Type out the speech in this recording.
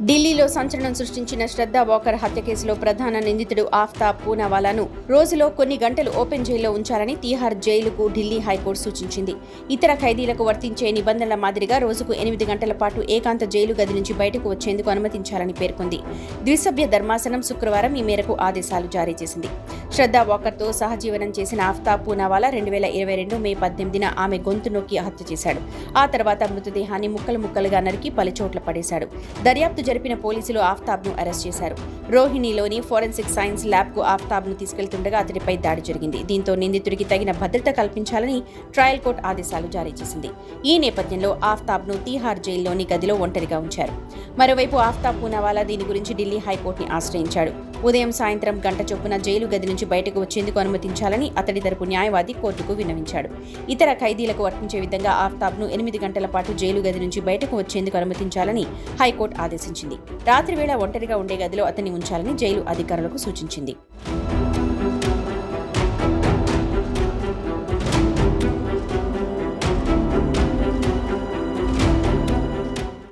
ఢిల్లీలో సంచలనం సృష్టించిన శ్రద్ధ వాకర్ హత్య కేసులో ప్రధాన నిందితుడు ఆఫ్తాబ్ పూనావాలాను రోజులో కొన్ని గంటలు ఓపెన్ జైల్లో ఉంచాలని తీహార్ జైలుకు ఢిల్లీ హైకోర్టు సూచించింది. ఇతర ఖైదీలకు వర్తించే నిబంధనల మాదిరిగా రోజుకు ఎనిమిది గంటల పాటు ఏకాంత జైలు గది నుంచి బయటకు వచ్చేందుకు అనుమతించాలని పేర్కొంది. ద్విసభ్య ధర్మాసనం శుక్రవారం ఈ మేరకు ఆదేశాలు జారీ చేసింది. శ్రద్ధ వాకర్తో సహజీవనం చేసిన ఆఫ్తాబ్ పూనావాలా రెండు వేల ఇరవై రెండు మే పద్దెనిమిదిన ఆమె గొంతు నొక్కి హత్య చేశాడు. ఆ తర్వాత మృతదేహాన్ని ముక్కలు ముక్కలుగా నరికి పలుచోట్ల పడేశాడు. దర్యాప్తు జరిపిన పోలీసులు ఆఫ్తాబ్ను అరెస్ట్ చేశారు. రోహిణిలోని ఫోరెన్సిక్ సైన్స్ ల్యాబ్కు ఆఫ్తాబ్ను తీసుకెళ్తుండగా అతడిపై దాడి జరిగింది. దీంతో నిందితుడికి తగిన భద్రత కల్పించాలని ట్రయల్ కోర్టు ఆదేశాలు జారీ చేసింది. ఈ నేపథ్యంలో ఆఫ్తాబ్ను తీహార్ జైల్లోని గదిలో ఒంటరిగా ఉంచారు. మరోవైపు ఆఫ్తాబ్ పూనావాలా దీని గురించి ఢిల్లీ హైకోర్టుని ఆశ్రయించాడు. ఉదయం సాయంత్రం గంట చొప్పున జైలు గది నుంచి బయటకు వచ్చేందుకు అనుమతించాలని అతడి తరపు న్యాయవాది కోర్టుకు విన్నవించాడు. ఇతర ఖైదీలకు వర్తించే విధంగా ఆఫ్తాబ్ను ఎనిమిది గంటల పాటు జైలు గది నుంచి బయటకు వచ్చేందుకు అనుమతించాలని హైకోర్టు ఆదేశించింది. రాత్రివేళ ఒంటరిగా ఉండే గదిలో అతన్ని ఉంచాలని జైలు అధికారులకు సూచించింది.